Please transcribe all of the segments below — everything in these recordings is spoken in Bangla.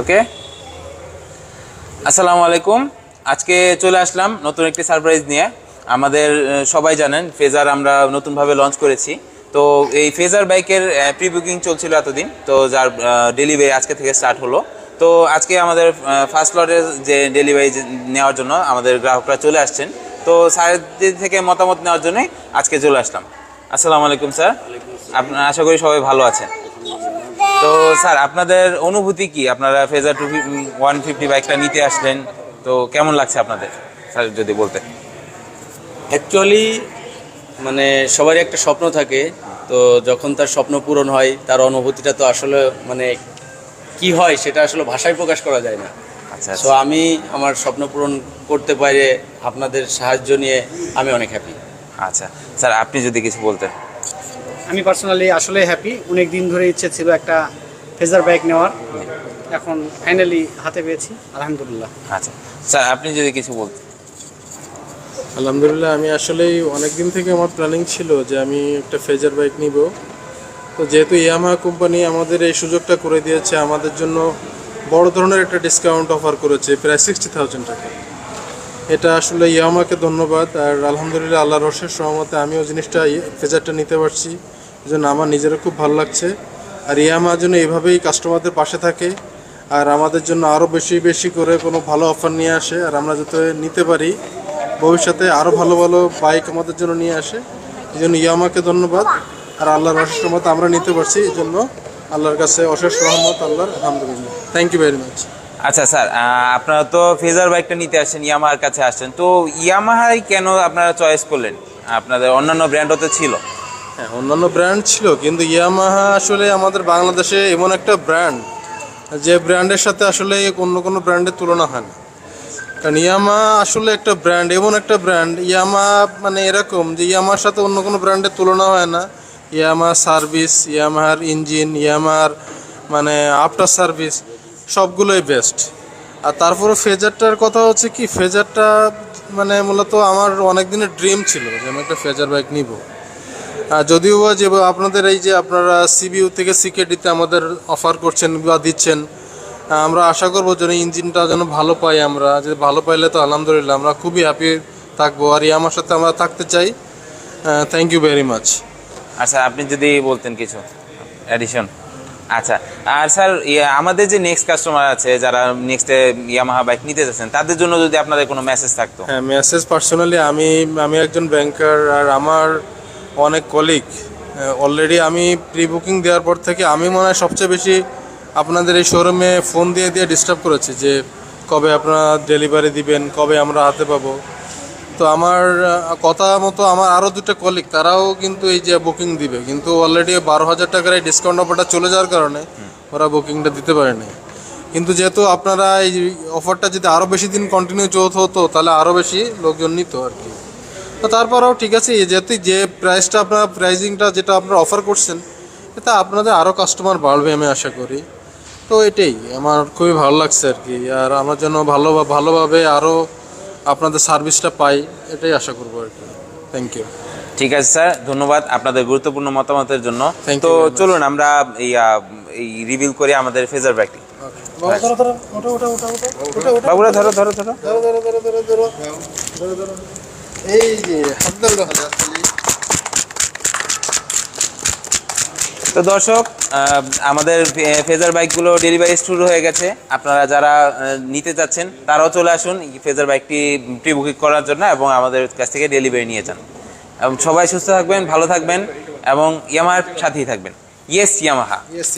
ওকে আসসালামু আলাইকুম আজকে চলে আসলাম নতুন একটি সারপ্রাইজ নিয়ে। আমাদের সবাই জানেন ফেজার আমরা নতুনভাবে লঞ্চ করেছি। তো এই ফেজার বাইকের প্রি বুকিং চলছিল এতদিন। তো যার ডেলিভারি আজকে থেকে স্টার্ট হলো। তো আজকে আমাদের ফার্স্ট লটের যে ডেলিভারি নেওয়ার জন্য আমাদের গ্রাহকরা চলে আসছেন। তো স্যারের থেকে মতামত নেওয়ার জন্যই আজকে চলে আসলাম। আসসালামু আলাইকুম স্যার। আপনার আশা করি সবাই ভালো আছেন। তো স্যার আপনাদের অনুভূতি কি? আপনারা ফেজার টু ওয়ান ফিফটি বাইকটা নিতে আসলেন তো কেমন লাগছে আপনাদের? স্যার যদি বলতে অ্যাকচুয়ালি মানে সবারই একটা স্বপ্ন থাকে তো যখন তার স্বপ্ন পূরণ হয় তার অনুভূতিটা তো আসলে মানে কি হয় সেটা আসলে ভাষায় প্রকাশ করা যায় না। আচ্ছা তো আমি আমার স্বপ্ন পূরণ করতে পারে আপনাদের সাহায্য নিয়ে আমি অনেক হ্যাপি আচ্ছা। স্যার আপনি যদি কিছু বলতেন। আমি পার্সোনালি আসলে হ্যাপি অনেক দিন ধরে ইচ্ছে ছিল একটা ফেজার বাইক নেওয়ার। এখন ফাইনালি হাতে পেয়েছি আলহামদুলিল্লাহ। আচ্ছা। স্যার আপনি যদি কিছু বলতেন আলহামদুলিল্লাহ আমি আসলেই অনেক দিন থেকে আমার প্ল্যানিং ছিল যে আমি একটা ফেজার বাইক নিব। তো যেহেতু ইয়ামাহা কোম্পানি আমাদের এই সুযোগটা করে দিয়েছে আমাদের জন্য বড় ধরনের একটা ডিসকাউন্ট অফার করেছে প্রায় সিক্সটি থাউজেন্ড টাকা। এটা আসলে ইয়ামাকে ধন্যবাদ, আর আলহামদুলিল্লাহ আল্লাহ রসের সহমতে আমিও জিনিসটা ফেজারটা নিতে পারছি। জন্য আমার নিজেরও খুব ভালো লাগছে। আর ইয়ামা যেন এইভাবেই কাস্টমারদের পাশে থাকে, আর আমাদের জন্য আরও বেশি বেশি করে কোনো ভালো অফার নিয়ে আসে, আর আমরা যাতে নিতে পারি, ভবিষ্যতে আরও ভালো ভালো বাইক আমাদের জন্য নিয়ে আসে। এই জন্য ইয়ামাকে ধন্যবাদ, আর আল্লাহর অশেষ রহমত আমরা নিতে পারছি। এই জন্য আল্লাহর কাছে অশেষ রহমত, আল্লাহর আলহামদুলিল্লাহ। থ্যাংক ইউ ভেরি মাচ আচ্ছা স্যার আপনারা তো ফেজার বাইকটা নিতে আসেন ইয়ামাহার কাছে আসছেন। তো ইয়ামাহাই কেন আপনারা চয়েস করলেন? আপনাদের অন্যান্য ব্র্যান্ডও তো ছিল। হ্যাঁ অন্যান্য ব্র্যান্ড ছিল, কিন্তু ইয়ামাহা আসলে আমাদের বাংলাদেশে এমন একটা ব্র্যান্ড যে ব্র্যান্ডের সাথে আসলে অন্য কোনো ব্র্যান্ডের তুলনা হয় না। কারণ ইয়ামা আসলে একটা ব্র্যান্ড এমন একটা ব্র্যান্ড ইয়ামা মানে এরকম যে ইয়ামার সাথে অন্য কোনো ব্র্যান্ডের তুলনা হয় না। ইয়ামা সার্ভিস ইয়ামাহার ইঞ্জিন ইয়ামার মানে আফটার সার্ভিস সবগুলোই বেস্ট আর তারপরে ফেজারটার কথা হচ্ছে কি, ফেজারটা মানে মূলত আমার অনেক দিনের ড্রিম ছিল যে আমি একটা ফেজার বাইক নিব। যদিও বা যে আপনাদের এই যে আপনারা সিবিইউ থেকে সিকেডিতে আমাদের অফার করছেন বা দিচ্ছেন আমরা আশা করব যেন ইঞ্জিনটা যেন ভালো পাই আমরা। যে ভালো পাইলে তো আলহামদুলিল্লাহ আমরা খুবই হ্যাপি থাকব। আর আমার সাথে আমরা থাকতে চাই। থ্যাংক ইউ ভেরি মাচ আচ্ছা আপনি যদি বলতেন কিছু অ্যাডিশন আচ্ছা আর স্যার ইয়ে, আমাদের যে নেক্সট কাস্টমার আছে যারা নেক্সটে ইয়ামাহা বাইক নিতে যাচ্ছেন তাদের জন্য যদি আপনাদের কোনো মেসেজ থাকতো? হ্যাঁ মেসেজ পার্সোনালি আমি আমি একজন ব্যাংকার আর আমার অনেক কলিগ অলরেডি আমি প্রি বুকিং দেওয়ার পর থেকে আমি মনে হয় সবচেয়ে বেশি আপনাদের এই শোরুমে ফোন দিয়ে দিয়ে ডিস্টার্ব করেছি যে কবে আপনারা ডেলিভারি দিবেন কবে আমরা হাতে পাবো। তো আমার কথা মতো আমার আরও দুটো কলিগ তারাও কিন্তু এই যে বুকিং দিবে। কিন্তু অলরেডি বারো হাজার টাকার এই ডিসকাউন্ট অফারটা চলে যাওয়ার কারণে ওরা বুকিংটা দিতে পারেনি। কিন্তু যেহেতু আপনারা এই অফারটা যদি আরও বেশি দিন কন্টিনিউ চলতে হতো, তাহলে আরও বেশি লোকজন নিত আর কি। তো তারপরেও ঠিক আছে যেহেতু যে প্রাইসটা আপনার প্রাইজিংটা যেটা আপনারা অফার করছেন, এটা আপনাদের আরও কাস্টমার বাড়বে আমি আশা করি। তো এটাই, আমার খুবই ভালো লাগছে আর কি। আর আমার জন্য ভালো, ভালোভাবে আরও আপনাদের সার্ভিসটা পাই এটাই আশা করব আর কি। থ্যাংক ইউ ঠিক আছে স্যার ধন্যবাদ আপনাদের গুরুত্বপূর্ণ মতামতের জন্য। তো চলুন আমরা এই এই রিভিল করি আমাদের ফেজার ব্যাগটি বাবুরা ধরো ধরো ধরো। এই যে হাত ধরো। তো দর্শক আমাদের ফেজার বাইকগুলো ডেলিভারি শুরু হয়ে গেছে। আপনারা যারা নিতে চাচ্ছেন, তারাও চলে আসুন ফেজার বাইকটি প্রি বুকিং করার জন্য এবং আমাদের কাছ থেকে ডেলিভারি নিয়ে যান। এবং সবাই সুস্থ থাকবেন, ভালো থাকবেন এবং ইয়ামার সাথেই থাকবেন। ইয়েস ইয়ামাহা ইয়েস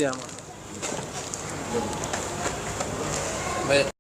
আমার